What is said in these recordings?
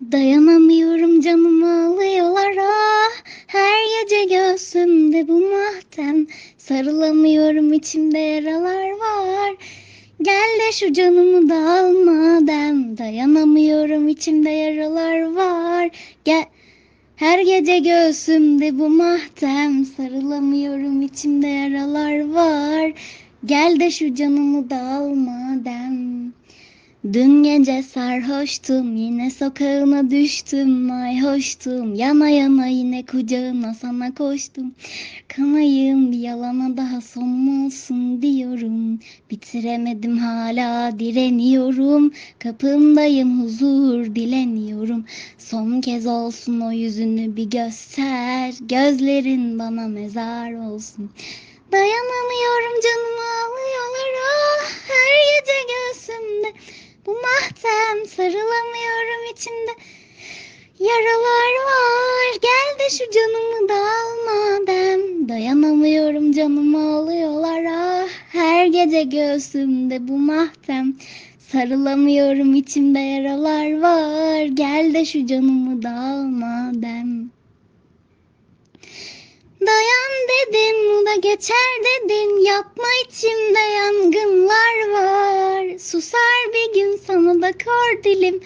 Dayanamıyorum canımı alıyorlar ah Her gece göğsümde bu mahtem Sarılamıyorum içimde yaralar var. Gel de şu canımı da alma dem Dayanamıyorum içimde yaralar var. Gel. Her gece göğsümde bu mahtem Sarılamıyorum içimde yaralar var. Gel de şu canımı da alma dem Dün gece sarhoştum yine sokağına düştüm. Ay hoştum yana yana yine kucağına sana koştum. Kanayım bir yalana daha sonum olsun diyorum. Bitiremedim hala direniyorum. Kapındayım huzur dileniyorum. Son kez olsun o yüzünü bir göster. Gözlerin bana mezar olsun. Dayanamıyorum mahtem sarılamıyorum içimde. Yaralar var. Gel de şu canımı da alma dem dayanamıyorum canımı alıyorlar. Ah her gece göğsümde bu mahtem sarılamıyorum içimde yaralar var. Gel de şu canımı da alma dem Dayan dedim bu da geçer dedin. Yapma içimde yangınlar Susar bir gün sana da kor dilim.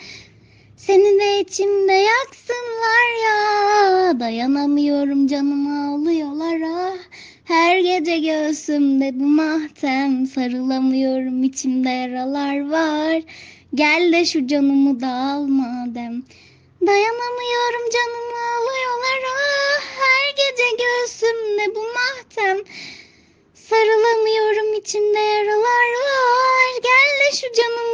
Seni de içimde yaksınlar ya. Dayanamıyorum canımı alıyorlar ah. Her gece göğsümde bu mahtem Sarılamıyorum içimde yaralar var. Gel de şu canımı da alma dem Dayanamıyorum canımı alıyorlar ah. Her gece göğsümde bu mahtem Sarılamıyorum içimde şu canımı da alma dem